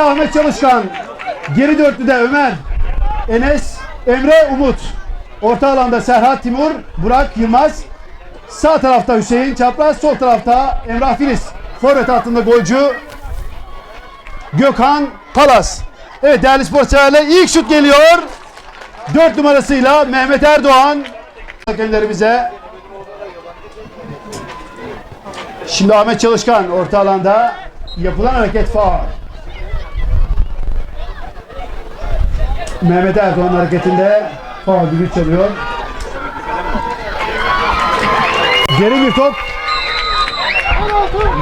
Ahmet Çalışkan. Geri dörtlüde Ömer. Enes, Emre, Umut. Orta alanda Serhat Timur, Burak Yılmaz. Sağ tarafta Hüseyin Çapraz, sol tarafta Emrah Filiz. Forvet hattında golcü Gökhan Palas. Evet değerli spor severler ilk şut geliyor. 4 numarasıyla Mehmet Erdoğan hakemlerimize. Şimdi Ahmet Çalışkan orta alanda yapılan hareket faul. Mehmet Erdoğan hareketinde faul düdüğü çalıyor. Geri bir top.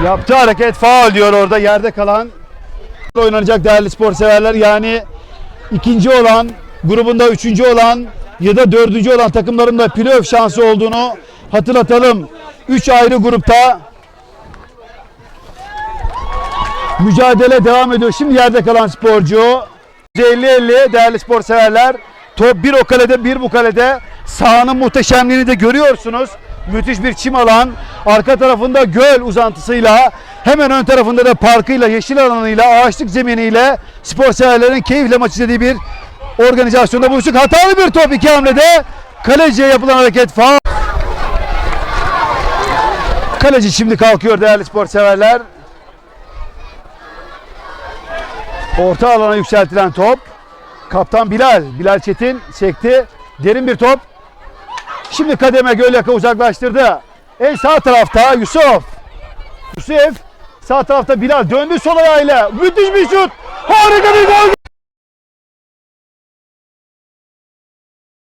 Yaptığı hareket faul diyor orada yerde kalan. Oynanacak değerli spor severler yani ikinci olan grubunda üçüncü olan ya da dördüncü olan takımların da playoff şansı olduğunu hatırlatalım. Üç ayrı grupta mücadele devam ediyor. Şimdi yerde kalan sporcu 50-50 değerli spor severler. Top bir o kalede bir bu kalede. Sahanın muhteşemliğini de görüyorsunuz. Müthiş bir çim alan. Arka tarafında göl uzantısıyla hemen ön tarafında da parkıyla, yeşil alanıyla, ağaçlık zeminiyle spor severlerin keyifle maç izlediği bir organizasyonda buluştuk. Hatalı bir top iki hamlede. Kaleciye yapılan hareket faul. Kaleci şimdi kalkıyor değerli spor severler. Orta alana yükseltilen top. Kaptan Bilal, Bilal Çetin çekti. Derin bir top. Şimdi kademe Gölyaka uzaklaştırdı. En sağ tarafta Yusuf. Yusuf sağ tarafta Bilal döndü sol ayağıyla. Müthiş bir şut. Harika bir gol.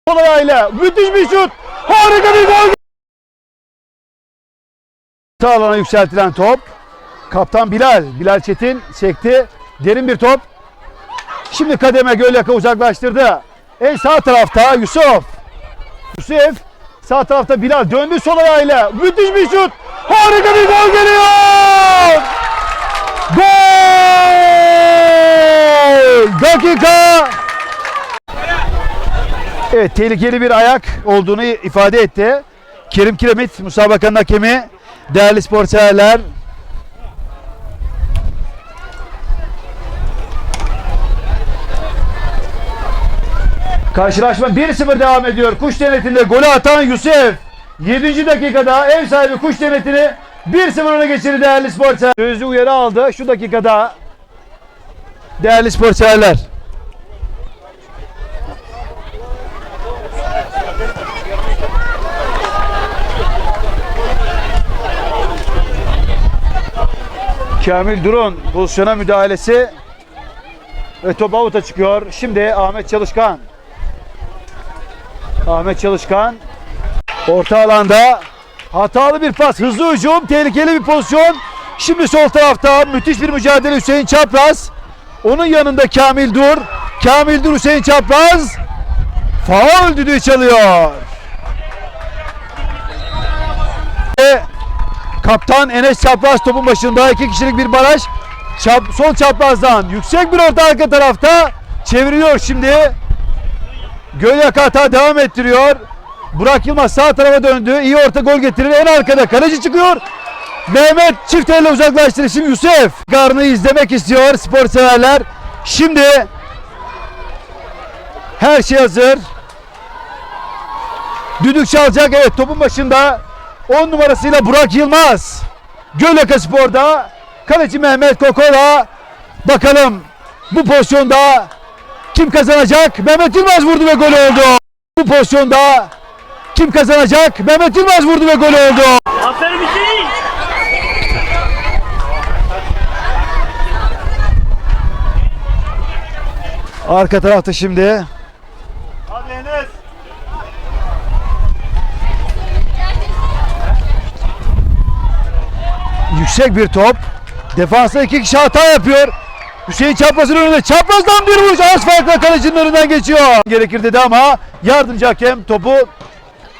Sol ayağıyla müthiş bir şut. Harika bir gol. Sağ alana yükseltilen top. Kaptan Bilal, Bilal Çetin çekti. Derin bir top. Şimdi kademe Gölyaka uzaklaştırdı. En sağ tarafta Yusuf. Yusuf sağ tarafta Bilal döndü sol ayağıyla. Müthiş bir şut. Harika bir gol geliyor. Gol! Dakika. Evet tehlikeli bir ayak olduğunu ifade etti. Kerim Kiremit musabakanın hakemi. Değerli spor severler. Karşılaşma 1-0 devam ediyor. Kuş denetinde golü atan Yusuf. 7. dakikada ev sahibi kuş denetini 1-0 öne geçirdi değerli spor severler. Sözlü uyarı aldı şu dakikada. Değerli spor severler. Kamil Durun pozisyona müdahalesi ve top avuta çıkıyor. Şimdi Ahmet Çalışkan. Ahmet Çalışkan orta alanda hatalı bir pas, hızlı hücum, tehlikeli bir pozisyon. Şimdi sol tarafta müthiş bir mücadele Hüseyin Çapraz. Onun yanında Kamil Dur. Kamil Dur Hüseyin Çapraz. Faul düdüğü çalıyor. Ve Kaptan Enes Çapraz topun başında iki kişilik bir baraj. Çap, sol çaprazdan yüksek bir orta arka tarafta çeviriyor şimdi. Gölyaka hata devam ettiriyor. Burak Yılmaz sağ tarafa döndü. İyi orta gol getirir. En arkada kaleci çıkıyor. Mehmet çift elle uzaklaştırır. Şimdi Yusuf karnı izlemek istiyor spor severler. Şimdi her şey hazır. Düdük çalacak. Evet topun başında 10 numarasıyla Burak Yılmaz. Gölyaka Spor'da kaleci Mehmet Kokola. Bakalım bu pozisyonda kim kazanacak? Mehmet Yılmaz vurdu ve gol oldu. Bu pozisyonda kim kazanacak? Mehmet Yılmaz vurdu ve gol oldu. Aferin Hüseyin. Arka tarafta şimdi Hadi Enes. yüksek bir top. Defansta iki kişi hata yapıyor. Hüseyin Çapraz'ın önünde. Çapraz'dan bir vuruş. Az farkla kalecinin önünden geçiyor. Gerekir dedi ama yardımcı hakem topu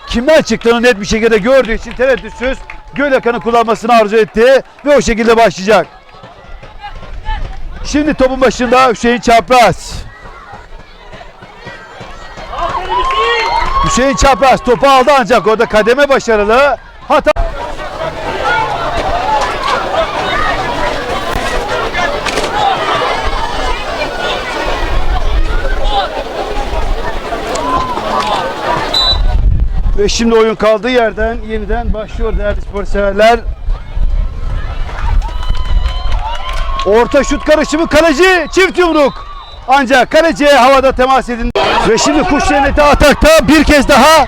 kimden çıktığını net bir şekilde gördüğü için tereddütsüz göl yakanı kullanmasını arzu etti ve o şekilde başlayacak. Şimdi topun başında Hüseyin Çapraz. Hüseyin Çapraz topu aldı ancak orada kademe başarılı. Hata Ve şimdi oyun kaldığı yerden yeniden başlıyor değerli spor severler. Orta şut karışımı kaleci çift yumruk. Ancak kaleciye havada temas edin. Ve şimdi kuş cenneti atakta bir kez daha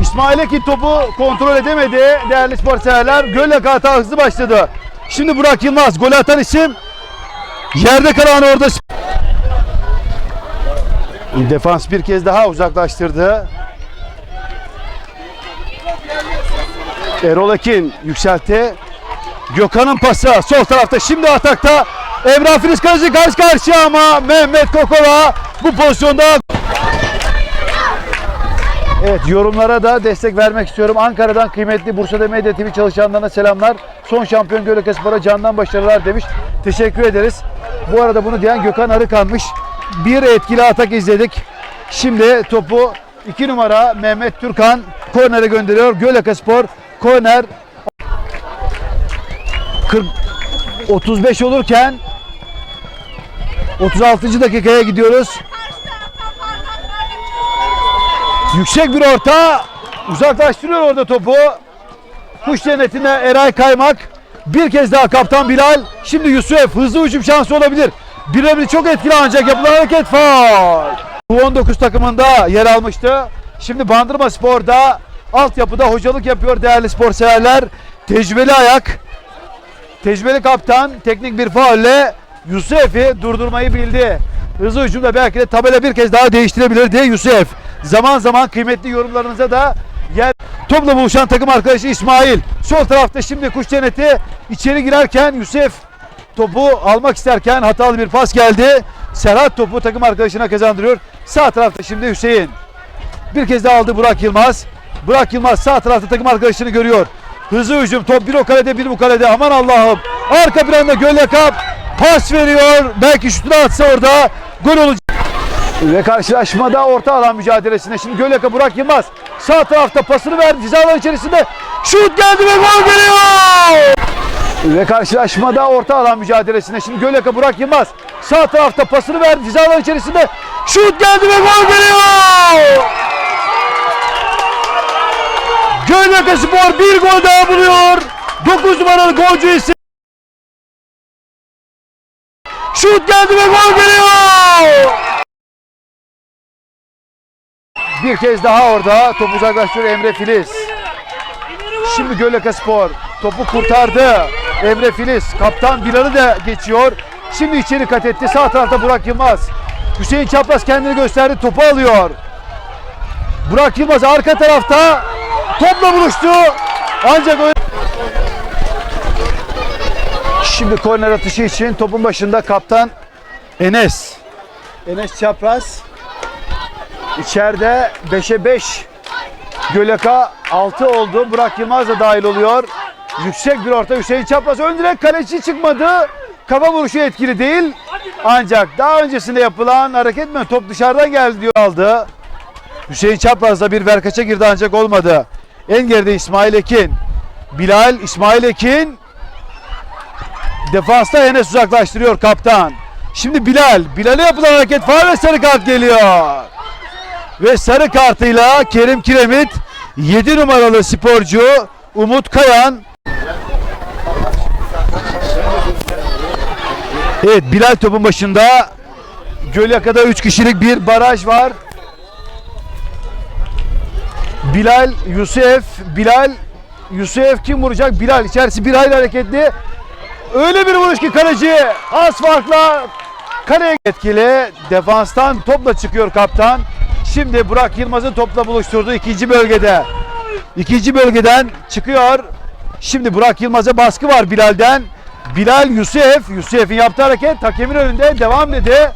İsmail Ekin topu kontrol edemedi değerli spor severler. Gölle hata hızlı başladı. Şimdi Burak Yılmaz gol atan isim. Yerde kalan orada. Defans bir kez daha uzaklaştırdı. Erol Ekin yükseltti. Gökhan'ın pası sol tarafta şimdi atakta. Emrah Filiz Kaleci karşı karşıya ama Mehmet Kokova bu pozisyonda Evet yorumlara da destek vermek istiyorum. Ankara'dan kıymetli Bursa'da Medya TV çalışanlarına selamlar. Son şampiyon Gölöke Spor'a candan başarılar demiş. Teşekkür ederiz. Bu arada bunu diyen Gökhan Arıkan'mış. Bir etkili atak izledik. Şimdi topu 2 numara Mehmet Türkan kornere gönderiyor. Gölöke Spor korner 40 35 olurken 36. dakikaya gidiyoruz. Yüksek bir orta uzaklaştırıyor orada topu. Kuş cennetine Eray Kaymak. Bir kez daha kaptan Bilal. Şimdi Yusuf hızlı hücum şansı olabilir. Birebir çok etkili ancak yapılan hareket faul. U19 takımında yer almıştı. Şimdi Bandırma Spor'da altyapıda hocalık yapıyor değerli spor severler. Tecrübeli ayak. Tecrübeli kaptan teknik bir faulle Yusuf'i durdurmayı bildi. Hızlı hücumda belki de tabela bir kez daha değiştirebilir diye Yusuf. Zaman zaman kıymetli yorumlarınıza da yer. Topla buluşan takım arkadaşı İsmail. Sol tarafta şimdi kuş cenneti içeri girerken Yusuf topu almak isterken hatalı bir pas geldi. Serhat topu takım arkadaşına kazandırıyor. Sağ tarafta şimdi Hüseyin. Bir kez daha aldı Burak Yılmaz. Burak Yılmaz sağ tarafta takım arkadaşını görüyor. Hızlı hücum top bir o kalede bir bu kalede aman Allah'ım. Arka planda Gölle Kap pas veriyor. Belki şutunu atsa orada gol olacak. Ve karşılaşmada orta alan mücadelesinde şimdi Gölyaka Burak Yılmaz sağ tarafta pasını verdi ceza içerisinde şut geldi ve gol geliyor. Ve karşılaşmada orta alan mücadelesinde şimdi Gölyaka Burak Yılmaz sağ tarafta pasını verdi ceza alanı içerisinde şut geldi ve gol geliyor. Gölyaka Spor bir gol daha buluyor. 9 numaralı golcü ise şut geldi ve gol geliyor. Bir kez daha orada top uzaklaştırıyor Emre Filiz. Şimdi Göleke Spor topu kurtardı. Emre Filiz kaptan Bilal'ı da geçiyor. Şimdi içeri kat etti. Sağ tarafta Burak Yılmaz. Hüseyin Çapraz kendini gösterdi. Topu alıyor. Burak Yılmaz arka tarafta topla buluştu. Ancak öyle... Şimdi korner atışı için topun başında kaptan Enes. Enes Çapraz. İçeride 5'e 5 Göleka 6 oldu. Burak Yılmaz da dahil oluyor. Yüksek bir orta Hüseyin Çapraz ön direkt kaleci çıkmadı. Kafa vuruşu etkili değil. Ancak daha öncesinde yapılan hareket mi? Top dışarıdan geldi diyor aldı. Hüseyin Çapraz da bir verkaça girdi ancak olmadı. En geride İsmail Ekin. Bilal İsmail Ekin defansta Enes uzaklaştırıyor kaptan. Şimdi Bilal. Bilal'e yapılan hareket faul ve sarı kart geliyor. Ve sarı kartıyla Kerim Kiremit 7 numaralı sporcu Umut Kayan Evet Bilal topun başında Gölyaka'da 3 kişilik bir baraj var. Bilal, Yusuf, Bilal, Yusuf kim vuracak? Bilal içerisi bir hayli hareketli. Öyle bir vuruş ki kaleci az farkla kaleye etkili. Defanstan topla çıkıyor kaptan. Şimdi Burak Yılmaz'ın topla buluşturduğu ikinci bölgede. İkinci bölgeden çıkıyor. Şimdi Burak Yılmaz'a baskı var Bilal'den. Bilal Yusuf, Yusuf'un yaptığı hareket hakemin önünde devam dedi.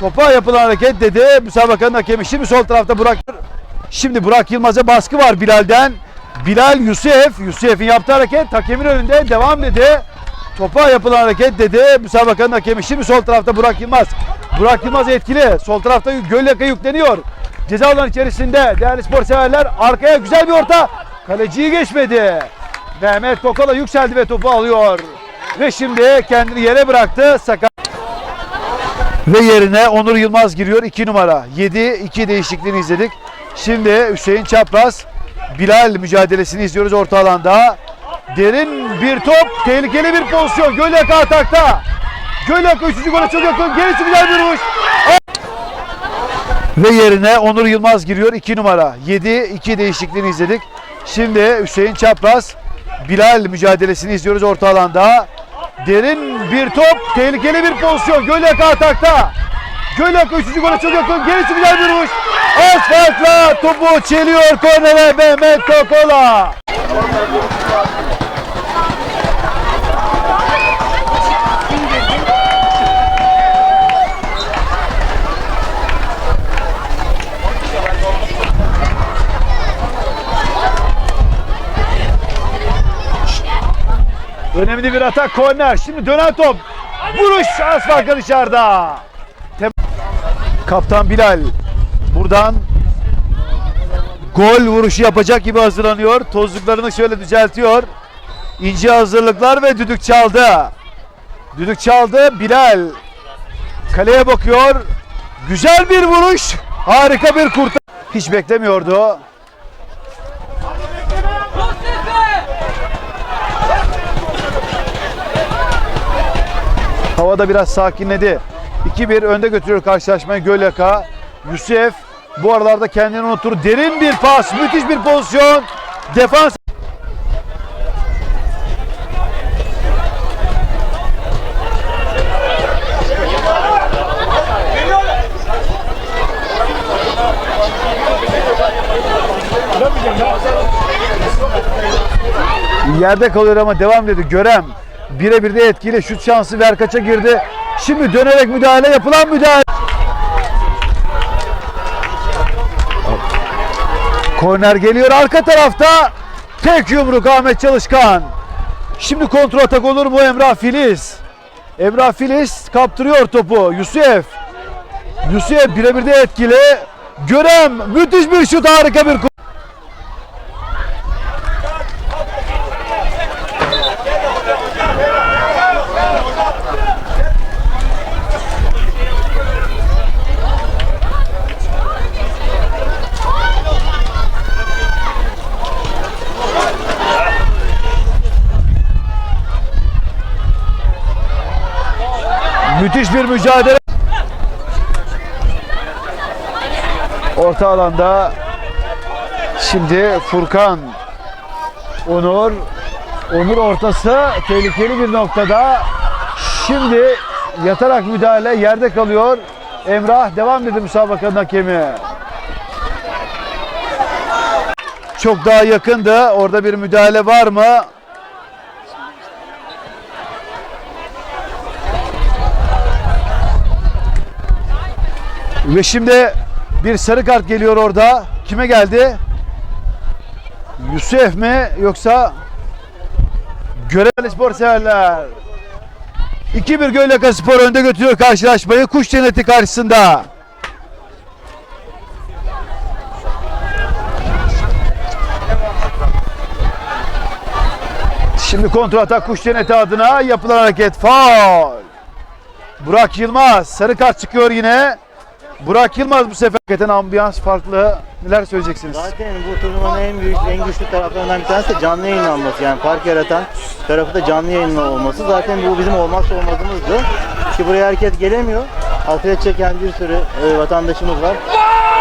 Topa yapılan hareket dedi. Müsabakanın hakemi şimdi sol tarafta Burak. Şimdi Burak Yılmaz'a baskı var Bilal'den. Bilal Yusuf, Yusuf'un yaptığı hareket hakemin önünde devam dedi. Topa yapılan hareket dedi. Müsabakanın hakemi şimdi sol tarafta Burak Yılmaz. Burak Yılmaz etkili. Sol tarafta Gölyaka yükleniyor. Ceza alanı içerisinde değerli spor severler arkaya güzel bir orta. Kaleciyi geçmedi. Mehmet Kokola yükseldi ve topu alıyor. Ve şimdi kendini yere bıraktı. Sakat. Ve yerine Onur Yılmaz giriyor 2 numara. 7 2 değişikliğini izledik. Şimdi Hüseyin Çapraz Bilal mücadelesini izliyoruz orta alanda. Derin bir top, tehlikeli bir pozisyon. Gölyak atakta. Gölyak 3. gole çok yakın. Gerisi güzel bir vuruş. Ve yerine Onur Yılmaz giriyor 2 numara. 7-2 değişikliğini izledik. Şimdi Hüseyin Çapraz Bilal mücadelesini izliyoruz orta alanda. Derin bir top, tehlikeli bir pozisyon. Gölyak atakta. Gölyak 3. gole çok yakın. Gerisi güzel bir vuruş. Asfaltla topu çeliyor kornere Mehmet Kokola. Önemli bir atak korner. Şimdi dönen top. Vuruş asfalta dışarıda. Tem- Kaptan Bilal buradan gol vuruşu yapacak gibi hazırlanıyor. Tozluklarını şöyle düzeltiyor. İnce hazırlıklar ve düdük çaldı. Düdük çaldı. Bilal kaleye bakıyor. Güzel bir vuruş. Harika bir kurtar. Hiç beklemiyordu. Havada biraz sakinledi. 2-1 önde götürüyor karşılaşmayı Gölyaka. Yusuf bu aralarda kendini unutur. Derin bir pas, müthiş bir pozisyon. Defans Yerde kalıyor ama devam dedi. Görem birebir de etkili şut şansı Verkaç'a girdi. Şimdi dönerek müdahale yapılan müdahale. Korner geliyor arka tarafta. Tek yumruk Ahmet Çalışkan. Şimdi kontrol atak olur mu Emrah Filiz? Emrah Filiz kaptırıyor topu. Yusuf. Yusuf birebir de etkili. Görem müthiş bir şut harika bir Müthiş bir mücadele. Orta alanda şimdi Furkan Onur Onur ortası tehlikeli bir noktada. Şimdi yatarak müdahale yerde kalıyor. Emrah devam dedi müsabakanın hakemi. Çok daha yakındı. Orada bir müdahale var mı? Ve şimdi bir sarı kart geliyor orada. Kime geldi? Yusuf mi yoksa Görevli spor severler. 2-1 Gölyaka Spor önde götürüyor karşılaşmayı kuş cenneti karşısında. Şimdi kontrol atak kuş cenneti adına yapılan hareket faul. Burak Yılmaz sarı kart çıkıyor yine. Burak Yılmaz bu sefer hakikaten ambiyans farklı. Neler söyleyeceksiniz? Zaten bu turnuvanın en büyük, en güçlü taraflarından bir tanesi de canlı yayınlanması. Yani fark yaratan tarafı da canlı yayınla olması. Zaten bu bizim olmazsa olmazımızdı. Ki buraya herkes gelemiyor. Atlet çeken bir sürü e, vatandaşımız var.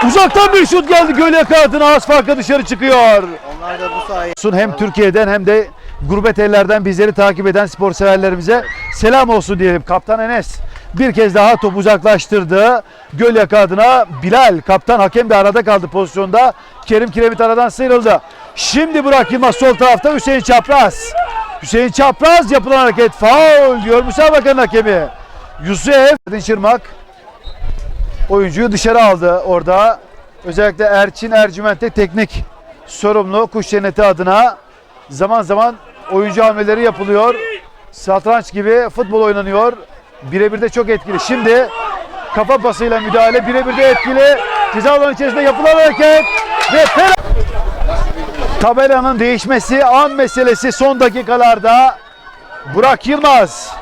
Uzaktan bir şut geldi Gölyaka adına az farkla dışarı çıkıyor. Onlar da bu sayede olsun hem Türkiye'den hem de gurbet ellerden bizleri takip eden spor severlerimize selam olsun diyelim. Kaptan Enes bir kez daha top uzaklaştırdı. Gölyaka adına Bilal kaptan hakem de arada kaldı pozisyonda. Kerim Kiremit aradan sıyrıldı. Şimdi Burak Yılmaz sol tarafta Hüseyin Çapraz. Hüseyin Çapraz yapılan hareket faul diyor müsabakanın hakemi. Yusuf Şırmak oyuncuyu dışarı aldı orada. Özellikle Erçin Ercüment'te teknik sorumlu kuş cenneti adına zaman zaman oyuncu hamleleri yapılıyor. Satranç gibi futbol oynanıyor. Birebir de çok etkili. Şimdi kafa pasıyla müdahale birebir de etkili. Ceza alanı içerisinde yapılan hareket ve. Tabelanın değişmesi an meselesi son dakikalarda. Burak Yılmaz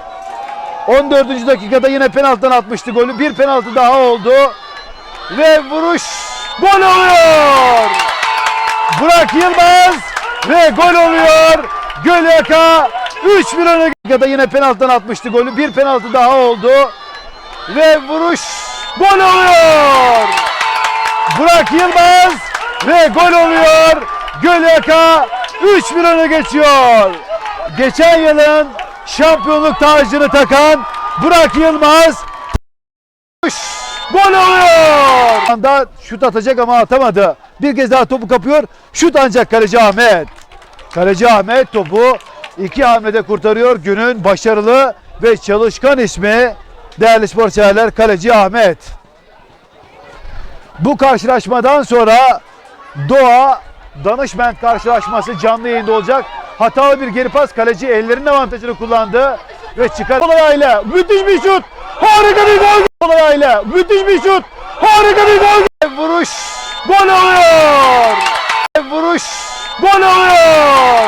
14. dakikada yine penaltıdan atmıştı golü. Bir penaltı daha oldu. Ve vuruş Gol oluyor. Burak Yılmaz ve gol oluyor. Göleka 3-1 öne ya yine penaltıdan atmıştı golü. Bir penaltı daha oldu. Ve vuruş gol oluyor. Burak Yılmaz ve gol oluyor. Göleka 3-1 öne geçiyor. Geçen yılın şampiyonluk tacını takan Burak Yılmaz vuruş, gol oluyor. Anda şut atacak ama atamadı. Bir kez daha topu kapıyor. Şut ancak kaleci Ahmet. Kaleci Ahmet topu İki hamlede kurtarıyor günün başarılı ve çalışkan ismi değerli spor severler kaleci Ahmet. Bu karşılaşmadan sonra Doğa Danışment karşılaşması canlı yayında olacak. Hatalı bir geri pas kaleci ellerinin avantajını kullandı ve çıkar olayla müthiş bir şut. Harika bir gol olayla müthiş bir şut. Harika bir gol. Vuruş gol oluyor. Vuruş gol oluyor.